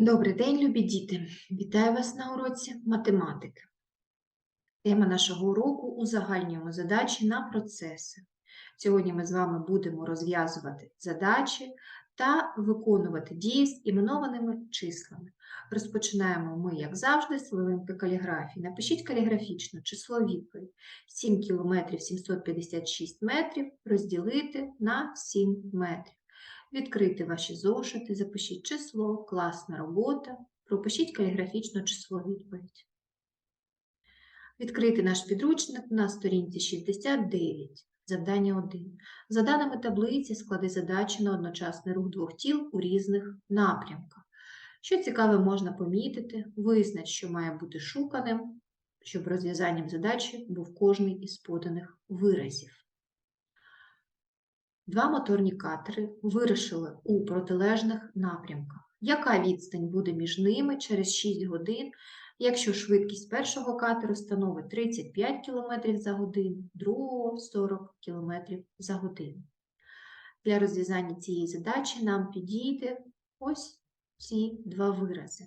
Добрий день, любі діти! Вітаю вас на уроці математики. Тема нашого уроку узагальнюємо задачі на процеси. Сьогодні ми з вами будемо розв'язувати задачі та виконувати дії з іменованими числами. Розпочинаємо ми, як завжди, з хвилинки каліграфії. Напишіть каліграфічно число відповідь 7 км 756 метрів розділити на 7 метрів. Відкрити ваші зошити, запишіть число, класна робота, пропишіть каліграфічно число відповідь. Відкрити наш підручник на сторінці 69, завдання 1. За даними таблиці, склади задачі на одночасний рух двох тіл у різних напрямках. Що цікаве можна помітити, визнач, що має бути шуканим, щоб розв'язанням задачі був кожний із поданих виразів. Два моторні катери вирушили у протилежних напрямках. Яка відстань буде між ними через 6 годин, якщо швидкість першого катеру становить 35 км за годину, другого 40 км за годину? Для розв'язання цієї задачі нам підійде ось ці два вирази.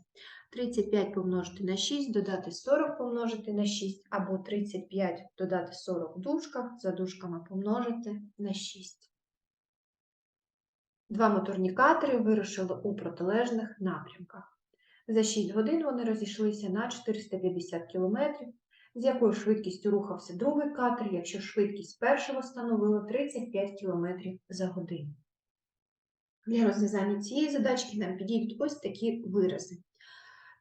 35 помножити на 6, додати 40 помножити на 6, або 35 додати 40 в дужках, за дужками помножити на 6. Два моторні катери вирушили у протилежних напрямках. За 6 годин вони розійшлися на 450 км, з якою швидкістю рухався другий катер, якщо швидкість першого становила 35 км за годину. Для розв'язання цієї задачки нам підійдуть ось такі вирази.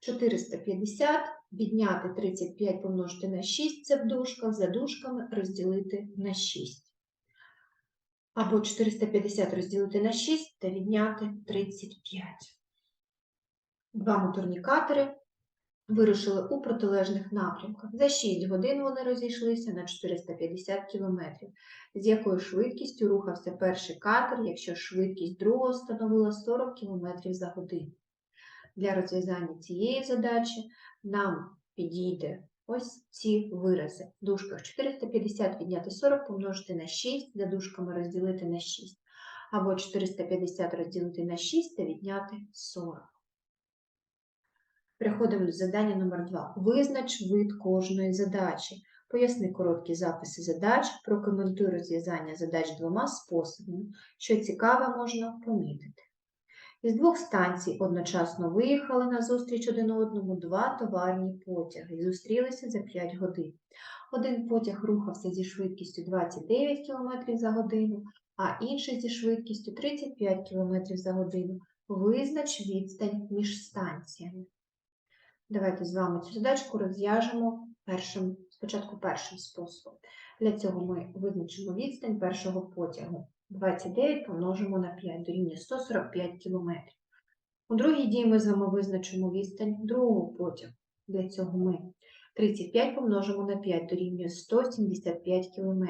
450 відняти 35 помножити на 6 це в дужках, за дужками розділити на 6 або 450 розділити на 6 та відняти 35. Два моторні катери вирушили у протилежних напрямках. За 6 годин вони розійшлися на 450 км, з якою швидкістю рухався перший катер, якщо швидкість другого становила 40 км за годину. Для розв'язання цієї задачі нам підійде ось ці вирази. В дужках 450 відняти 40 помножити на 6, за дужками розділити на 6. Або 450 розділити на 6 та відняти 40. Переходимо до завдання номер 2. Визнач вид кожної задачі. Поясни короткі записи задач, прокоментуй розв'язання задач двома способами. Що цікаве, можна помітити. Із двох станцій одночасно виїхали на зустріч один одному два товарні потяги і зустрілися за 5 годин. Один потяг рухався зі швидкістю 29 км за годину, а інший зі швидкістю 35 км за годину. Визнач відстань між станціями. Давайте з вами цю задачку розв'яжемо першим, спочатку першим способом. Для цього ми визначимо відстань першого потягу. 29 помножимо на 5 дорівнює 145 км. У другій дії ми з вами визначимо відстань другого потягу. Для цього ми 35 помножимо на 5 дорівнює 175 км.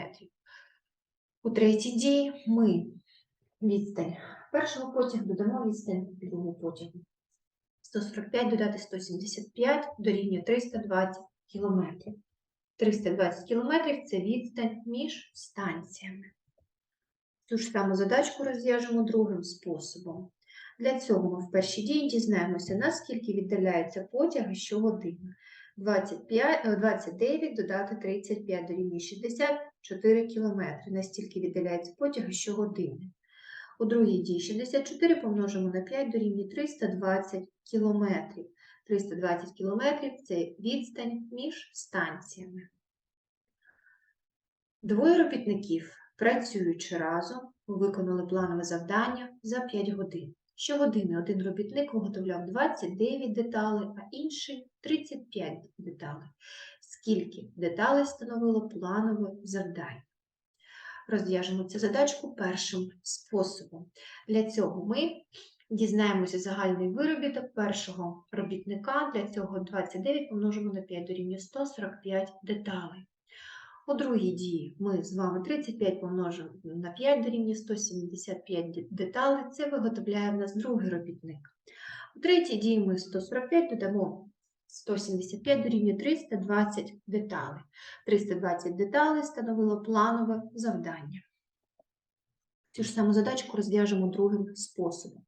У третій дії ми відстань першого потягу додамо відстань другого потягу. 145 додати 175 дорівнює 320 км. 320 км це відстань між станціями. Ту ж саму задачку розв'яжемо другим способом. Для цього ми в першій дії дізнаємося, наскільки віддаляється потяги щогодини. 25, 29 додати 35 дорівнює 64 км. Настільки віддаляється потяги щогодини. У другій дії 64 помножимо на 5 дорівнює 320 км. 320 км це відстань між станціями. Двоє робітників Працюючи разом, виконали планове завдання за 5 годин. Щогодини один робітник виготовляв 29 деталей, а інший 35 деталей. Скільки деталей становило планове завдання? Розв'яжемо цю задачку першим способом. Для цього ми дізнаємося загальний виробіток першого робітника. Для цього 29 помножимо на 5 дорівнює 145 деталей. У другій дії ми з вами 35 помножимо на 5 дорівнює 175 деталей. Це виготовляє в нас другий робітник. У третій дії ми 145 додамо 175 дорівнює 320 деталей. 320 деталей становило планове завдання. Цю ж саму задачку розв'яжемо другим способом.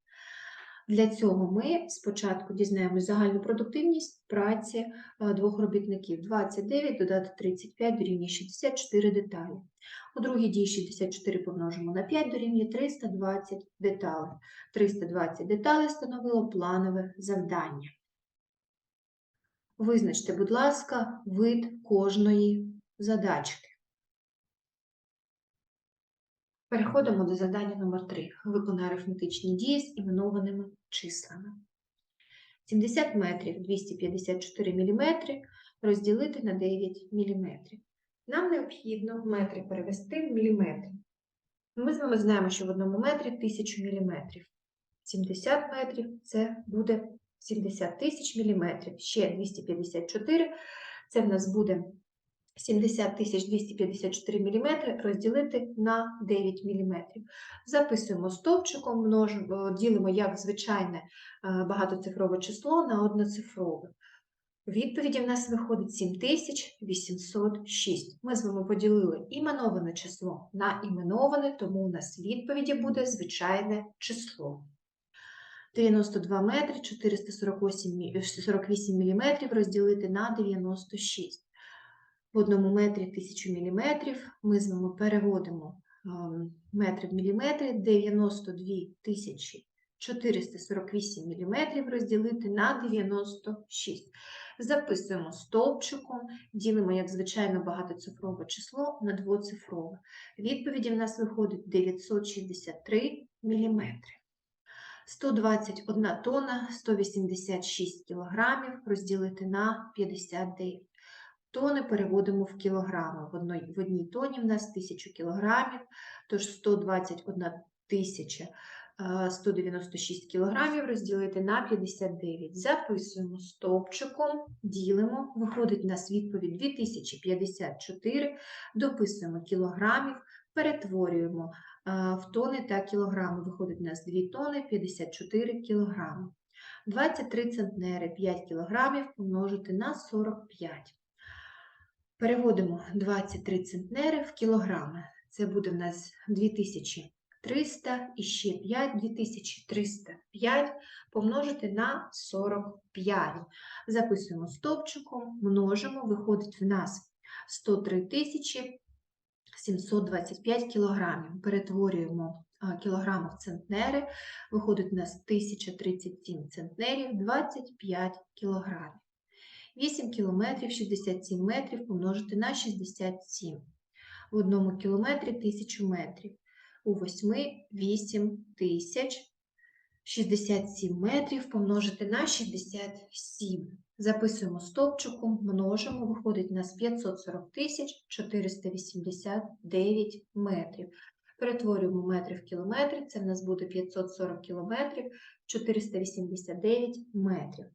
Для цього ми спочатку дізнаємось загальну продуктивність праці е, двох робітників. 29 додати 35 дорівнює 64 деталі. У другій дії 64 помножимо на 5 дорівнює 320 деталей. 320 деталей становило планове завдання. Визначте, будь ласка, вид кожної задачки. Переходимо до завдання номер 3. Виконай арифметичні дії з іменованими числами. 70 метрів 254 мм розділити на 9 мм. Нам необхідно метри перевести в міліметри. Ми з вами знаємо, що в одному метрі 1000 мм. 70 метрів це буде 70 тисяч міліметрів. Ще 254 це в нас буде 70 254 мм розділити на 9 мм. Записуємо стовпчиком, множимо, ділимо як звичайне е, багатоцифрове число на одноцифрове. Відповіді в нас виходить 7806. Ми з вами поділили іменоване число на іменоване, тому у нас відповіді буде звичайне число. 92 метри 448 48 мм розділити на 96. В одному метрі 1000 мм. Ми з вами переводимо ем, метри в міліметри 92 тисячі 448 мм розділити на 96. Записуємо стовпчиком, ділимо, як звичайно, багатоцифрове число на двоцифрове. Відповіді в нас виходить 963 мм. 121 тонна 186 кг розділити на 59. Тони переводимо в кілограми. В одній, в одній тоні в нас 1000 кілограмів, тож 121 тисяча 196 кг розділити на 59. Записуємо стовпчиком, ділимо, виходить у нас відповідь 2054, дописуємо кілограмів, перетворюємо в тони та кілограми. Виходить у нас 2 тони 54 кілограми. 23 центнери 5 кілограмів помножити на 45. Переводимо 23 центнери в кілограми. Це буде в нас 2300 і ще 5, 2305 помножити на 45. Записуємо стовпчиком, множимо, виходить в нас 103 тисячі 725 кілограмів. Перетворюємо кілограми в центнери, виходить у нас 1037 центнерів, 25 кілограмів. 8 кілометрів 67 метрів помножити на 67. В одному кілометрі 1000 метрів. У 8 8 тисяч 67 метрів помножити на 67. Записуємо стовпчиком, множимо, виходить у нас 540 тисяч 489 метрів. Перетворюємо метри в кілометри, це в нас буде 540 кілометрів 489 метрів.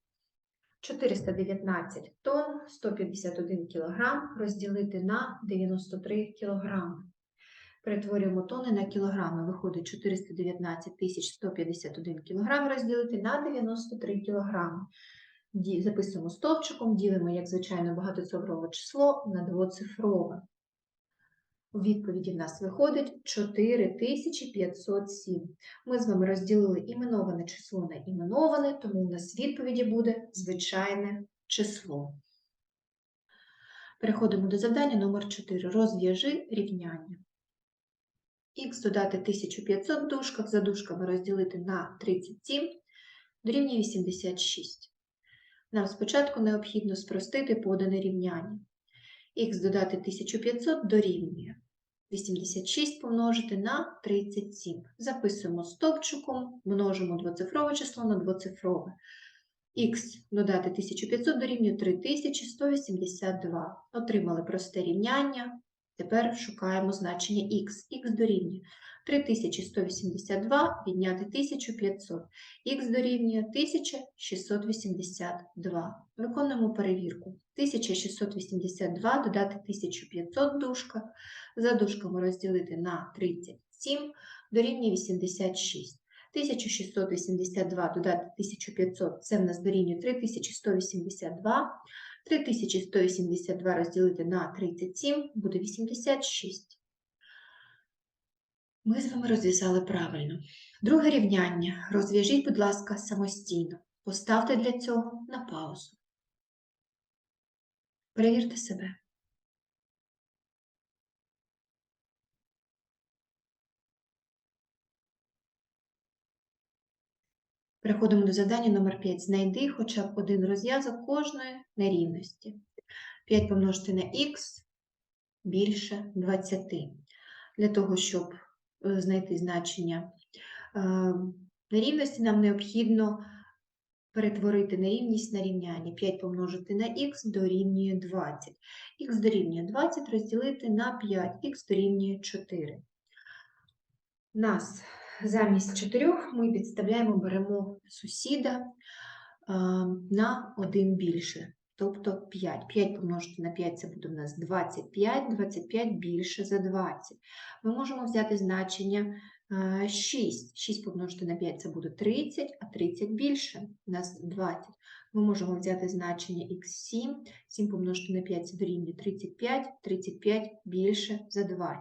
419 тонн, 151 кг розділити на 93 кг. Перетворюємо тони на кілограми. Виходить 419 151 кг розділити на 93 кг. Записуємо стовпчиком, ділимо, як звичайно, багатоцифрове число на двоцифрове. У відповіді в нас виходить 4507. Ми з вами розділили іменоване число на іменоване, тому у нас в відповіді буде звичайне число. Переходимо до завдання номер 4. Розв'яжи рівняння. Х додати 1500 в дужках, за дужками розділити на 37 дорівнює 86. Нам спочатку необхідно спростити подане рівняння. Х додати 1500 дорівнює 86 помножити на 37. Записуємо стовпчиком, множимо двоцифрове число на двоцифрове. Х додати 1500 дорівнює 3182. Отримали просте рівняння. Тепер шукаємо значення х. Х дорівнює 3182 відняти 1500. Х дорівнює 1682. Виконуємо перевірку. 1682 додати 1500 дужка. За дужками розділити на 37 дорівнює 86. 1682 додати 1500 це в нас дорівнює 3182. 3182 розділити на 37 буде 86. Ми з вами розв'язали правильно. Друге рівняння. Розв'яжіть, будь ласка, самостійно. Поставте для цього на паузу. Перевірте себе. Переходимо до завдання номер 5. Знайди хоча б один розв'язок кожної нерівності. 5 помножити на х більше 20. Для того, щоб знайти значення е, нерівності, нам необхідно перетворити нерівність на рівняння. 5 помножити на х дорівнює 20. х дорівнює 20 розділити на 5, х дорівнює 4. Нас замість 4 ми підставляємо, беремо сусіда на 1 більше, тобто 5. 5 помножити на 5 це буде у нас 25, 25 більше за 20. Ми можемо взяти значення 6. 6 помножити на 5 це буде 30, а 30 більше, у нас 20. Ми можемо взяти значення х7, 7 помножити на 5 це дорівнює 35, 35 більше за 20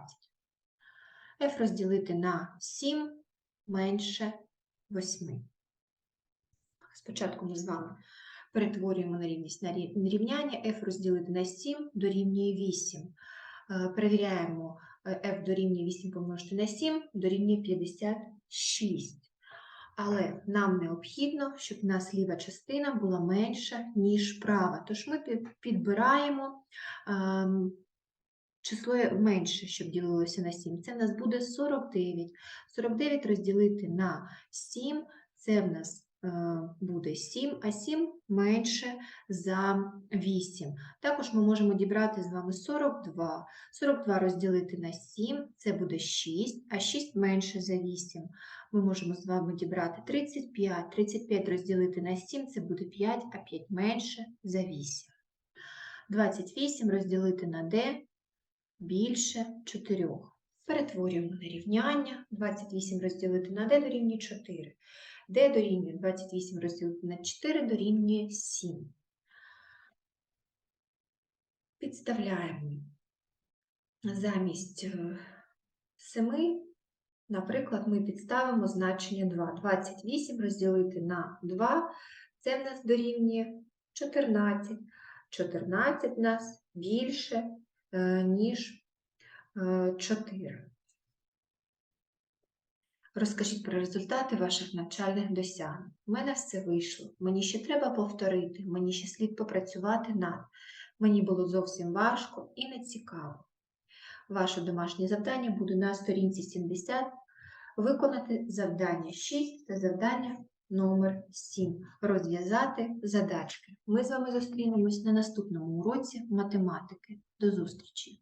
f розділити на 7 менше 8. Спочатку ми з вами перетворюємо на рівність на рівняння, f розділити на 7 дорівнює 8. Е, перевіряємо f дорівнює 8 помножити на 7 дорівнює 56. Але нам необхідно, щоб у нас ліва частина була менша, ніж права. Тож ми підбираємо ем, число менше, щоб ділилося на 7. Це в нас буде 49. 49 розділити на 7, це в нас е, буде 7, а 7 менше за 8. Також ми можемо дібрати з вами 42. 42 розділити на 7, це буде 6, а 6 менше за 8. Ми можемо з вами дібрати 35. 35 розділити на 7, це буде 5, а 5 менше за 8. 28 розділити на d більше 4. Перетворюємо на рівняння. 28 розділити на d дорівнює 4. D дорівнює 28 розділити на 4 дорівнює 7. Підставляємо замість 7, е, наприклад, ми підставимо значення 2. 28 розділити на 2, це в нас дорівнює 14. 14 в нас більше Е, ніж 4. Розкажіть про результати ваших навчальних досягнень. У мене все вийшло. Мені ще треба повторити, мені ще слід попрацювати над. Мені було зовсім важко і не цікаво. Ваше домашнє завдання буде на сторінці 70. Виконати завдання 6 та завдання номер 7. Розв'язати задачки. Ми з вами зустрінемось на наступному уроці математики. До зустрічі!